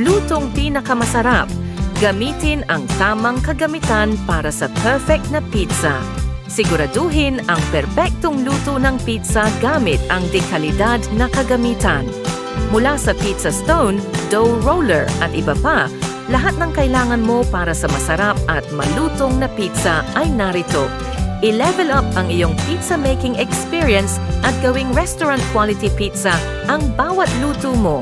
Lutong pinakamasarap. Gamitin ang tamang kagamitan para sa perfect na pizza. Siguraduhin ang perpektong luto ng pizza gamit ang dekalidad na kagamitan. Mula sa pizza stone, dough roller at iba pa, lahat ng kailangan mo para sa masarap at malutong na pizza ay narito. I-level up ang iyong pizza making experience at gawing restaurant quality pizza ang bawat luto mo.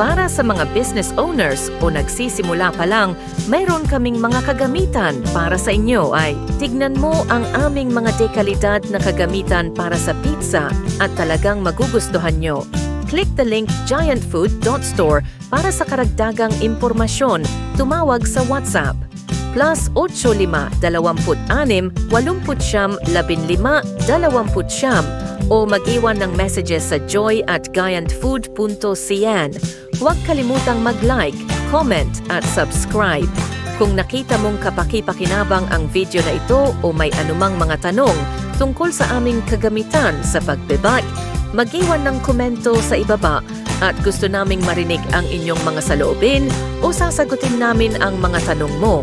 Para sa mga business owners o nagsisimula pa lang, mayroon kaming mga kagamitan para sa inyo ay tignan mo ang aming mga dekalidad na kagamitan para sa pizza at talagang magugustuhan nyo. Click the link giantfood.store para sa karagdagang impormasyon. Tumawag sa WhatsApp plus 85-86-15-15-29 o mag-iwan ng messages sa joy at giantfood.cn. Huwag kalimutang mag-like, comment at subscribe. Kung nakita mong kapaki-pakinabang ang video na ito o may anumang mga tanong tungkol sa aming kagamitan sa pagbebak, mag-iwan ng komento sa ibaba at gusto naming marinig ang inyong mga saloobin o sasagutin namin ang mga tanong mo.